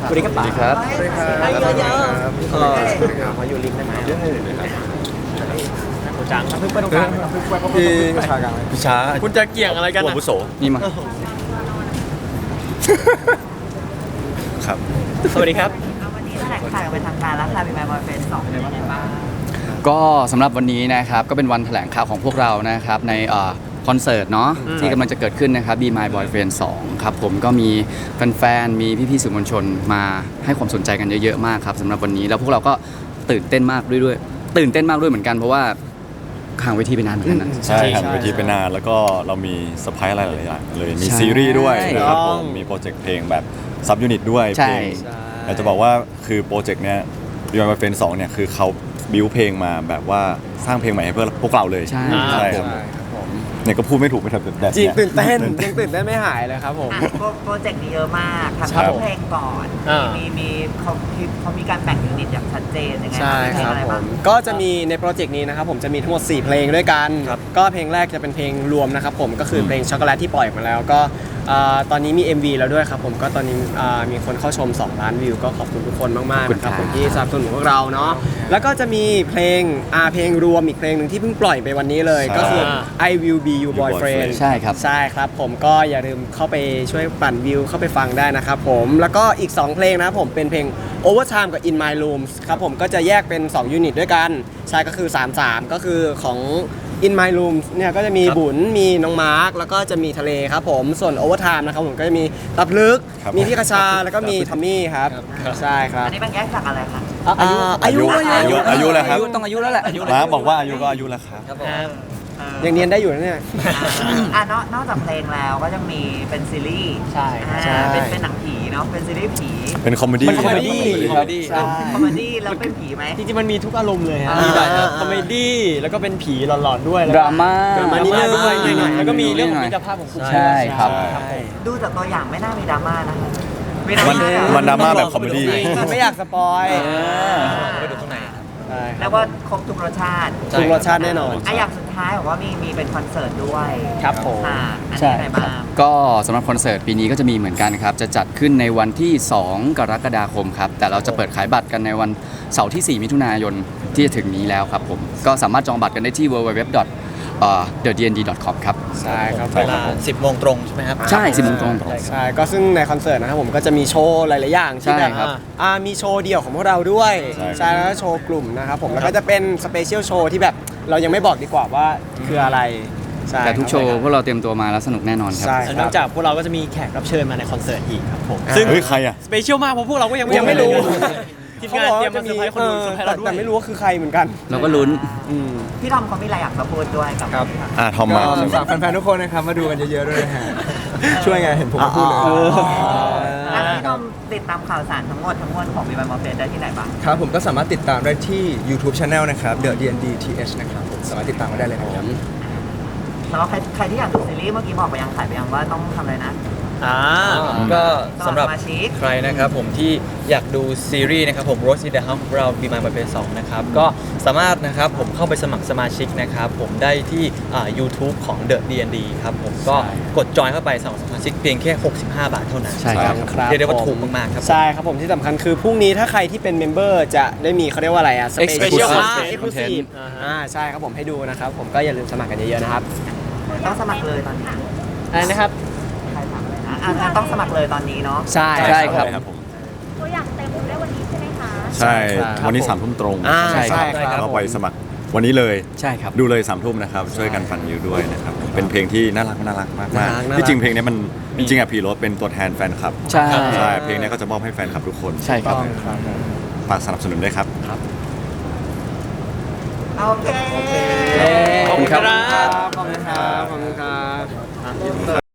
สวัสดีครับป๋าครับให้เยอะๆเออขออยู่ริมได้ไหมโอ้จังครับเพิ่งไปตรงกลางพี่ชากลางพี่ช้าคุณจะเกี่ยงอะไรกันหัวนะบุโสนี่มาครับ สวัสดีครับวันนี้แถลงข่าวอย่างเป็นทางการแล้วค่ะมีแมบอยเฟนสองเป็นยังไงบ้างก็สำหรับวันนี้นะครับก็เป็นวันแถลงข่าวของพวกเรานะครับในเอ่อ คอนเสิร์ตเนาะอืม ที่กำลังจะเกิดขึ้นนะครับ Be My Boyfriend 2 ครับผมก็มีแฟนๆ มีพี่ๆสื่อมวลชนมาให้ความสนใจกันเยอะๆ มากครับสำหรับวันนี้แล้วพวกเราก็ตื่นเต้นมากด้วยด้วยตื่นเต้นมากด้วยเหมือนกันเพราะว่าห่างเวทีไปนานเหมือนกันนะ ใช่ใช่ครับใช่เวทีไปนานแล้วก็เรามีเซอร์ไพรส์อะไรหลายอย่างเลยมีใช่ซีรีส์ด้วยใช่นะครับต้ผอง มมีโปรเจกต์เพลงแบบซับยูนิตด้วยใช่ เพลงอยากจะบอกว่าคือโปรเจกต์เนี้ยบิวมาเฟนสองเนี่ยคือเขาบิวเพลงมาแบบว่าสร้างเพลงใหม่ให้เพื่อพวกเราเลยใช่ใช่ครับ เนี่ยก็พูดไม่ถูกไม่ถูกแบบจริงเนี้ยตื่นเต้นยังตื่นเต้นไม่หายเลยครับผม อะโปรโปรเจกต์นี้เยอะมากทำครับทุกเพลงก่อนอ่ามี มีมีเขาเขามีการแบ่งยูนิตอย่างชัดเจนยังไงใช่มีเพลคงรับอะไรผบ้างมก็จะมีในโปรเจกต์นี้นะครับผมจะมีทั้งหมด 4 เพลงด้วยกัน ก็เพลงแรกจะเป็นเพลงรวมนะครับผมก็คือเพลงช็อกโกแลตที่ปล่อยมาแล้ว ก็ อ่าตอนนี้มี MV แล้วด้วยครับผมก็ตอนนี้อ่ามีคนเข้าชม 2 ล้านวิวก็ขอบคุณทุกคนมากๆนะครับผมที่สนับสนุนพวกเราเนาะแล้วก็จะมีเพลงอ่าเพลงรวมอีกเพลงหนึ่งที่เพิ่งปล่อยไปวันนี้เลยใช่ก็คือ I Will Be Your Boyfriend ใช่ครับ ใช่ครับผมก็อย่าลืมเข้าไปช่วยปั่นวิวเข้าไปฟังได้นะครับผมแล้วก็อีก 2 เพลงนะครับผมเป็นเพลง Overtime กับ In My Rooms ครับผมก็จะแยกเป็น 2 ยูนิตด้วยกัน ใช่ก็คือ 3-3 ก็คือของ In My Rooms เนี่ยก็จะมีบุญมีน้องมาร์คแล้วก็จะมีทะเลครับผมส่วน Overtime นะครับผมก็จะมีตับลึก ครับมีพี่คชาแล้วก็มีทอมมี่ครับใช่ครับ อันนี้มันแยกจากอะไรคะ อายุอายุอายุอายุแล้วครับ ต้องอายุแล้วแหละ มาบอกว่าอายุก็อายุแล้วครับเออ ยังเนียนได้อยู่นะเนี่ย อะนอกนอกจากเพลงแล้วก็ยังมีเป็นซีรีส์ใช่ อ่าใช่ เป็นเป็นหนังผีเนาะเป็นซีรีส์ผีเป็นคอมเมดี้ มันคอมเมดี้ครับใช่ คอมเมดี้แล้วเป็นผีไหม จริงๆมันมีทุกอารมณ์เลยฮะอ่ามีมีแบบคอมเมดี้ แล้วก็เป็นผีหลอนๆด้วยแล้วดราม่า ดราม่านิดนึงด้วยหน่อยๆแล้วก็มีเรื่องขหองน่อยมิตรภาพของกลุ่มใช่ครับ ใช่ ดูจากตัวอย่างไม่น่ามีดราม่านะมีดรามันม่าเหรอมันดราม่าแบบคอมเมดี้ ไม่อยากสปอยไปดูข้าง ในใช่คแล้รับวก็ครบทุกรสชาติทุกรสชาติแน่นอน อะอย่างสุดท้ายบอกว่ามีมีเป็นคอนเสิร์ตด้วยครับผม ค่ะอันใช่นี้อะไรครับบ้าง ก็สำหรับคอนเสิร์ตปีนี้ก็จะมีเหมือนกันครับ จะจัดขึ้นในวันที่ 2 กรกฎาคมครับ แต่เราจะเปิดขายบัตรกันในวันเสาร์ที่ 4 มิถุนายนที่จะถึงนี้แล้วครับผม ก็สามารถจองบัตรกันได้ที่ www the dnd com ครับ ใช่ครับเวลา10โมงตรงใช่ไหมครับ ใช่สิบโมงตรง ใช่ก็ซึ่งในคอนเสิร์ตนะครับผมก็จะมีโชว์หลาย ๆ อย่างที่ใช่แบบครับอ่ามีโชว์เดี่ยวของพวกเราด้วยใช่ใช่แล้วก็โชว์กลุ่มนะครับผมแล้วก็จะเป็นสเปเชียลโชว์ที่แบบเรายังไม่บอกดีกว่าว่าคืออะไรใช่แต่ทุกโชว์พวกเราเตรียมตัวมาแล้วสนุกแน่นอนครับ ใช่แล้วคนรัอบ กจากพวกเราก็จะมีแขกรับเชิญมาในคอนเสิร์ตอีกครับผมอ่าซึ่งเฮ้ย ใครอะ สเปเชียลมากเพราะพวกเราก็ยังยังไม่รู้ ทีมงานเตรียมมาเซอร์ไพรส์คนดูเซอร์ไพรส์เราด้วแต่ยไม่รู้ว่าคือใครเหมือนกันเราก็ลุ้นอืม พี่ทอมเขามีอะไรอยากจะพูดด้วยกับครับ อ่าทอมมาก็ฝากแฟนๆทุกคนนะครับ มาดูกันเยอะๆด้วยนะฮะ ช่วยไงเห็นผมก็พูดเลยอะพี่ทอมติดตามข่าวสารทั้งหมดทั้งมวลของมีบันมอเฟสได้ที่ไหนบ้างครับผมก็สามารถติดตามได้ที่ YouTube Channel นะครับ The DND TH นะครับผมสามารถติดตามมาได้เลยนะครับสำหรับใครใครที่อยากดูซีรีส์เมื่อกี้บอกไปยังขายไปยังว่าต้องทำอะไรนะ อ่าก็สำหรับสมาชิก ใครนะครับผมที่อยากดูซีรีส์นะครับผม Rose in the House ของเรา Be My Boyfriend 2นะครับก็สามารถนะครับผมเข้าไปสมัครสมาชิกนะครับผมได้ที่อ่า YouTube ของ The D&D ครับผมก็กดจอยเข้าไปสมัครสมาชิกเพียงแค่ 65 บาทเท่านั้นใช่ครับครับเรียกได้ว่าผมถูกมากๆครับผมใช่ครับผมที่สำคัญคือพรุ่งนี้ถ้าใครที่เป็นเมมเบอร์จะได้มีเขาเรียกว่าอะไรอะ Exclusive Special Exclusive อ่าใช่ครับผมให้ดูนะครับผมก็อย่าลืมสมัครกันเยอะๆนะครับ ต้องสมัครเลยตอนนี้ อะไรนะครับใครถาม อะไรนะอะงั้นต้องสมัครเลยตอนนี้เนาะ ใช่ ใช่ครับครับผมตัวอย่างเต็มดูได้วันนี้ใช่ไหมคะใช่ครับวันนี้สามทุ่มตรงอ่าใช่ครับ ใช่ครับเราไปสมัครวันนี้เลยใช่ครับ ดูเลยสามทุ่มนะครับ ช่วยกันฟันยิวด้วยนะครับ เป็นเพลงที่น่ารักน่ารักมากน่ารัมากกน่ารักที่จริงเพลงนี้มันจริงๆอะพีโรสเป็นตัวแทนแฟนคลับใช่ ใช่เพลงนี้ก็จะมอบให้แฟนคลับทุกคนใช่ครับ ฝากสนับสนุนด้วยครับ โอเค ขอบคุณครับ ขอบคุณครับ ขอบคุณครับขอบคุณครับ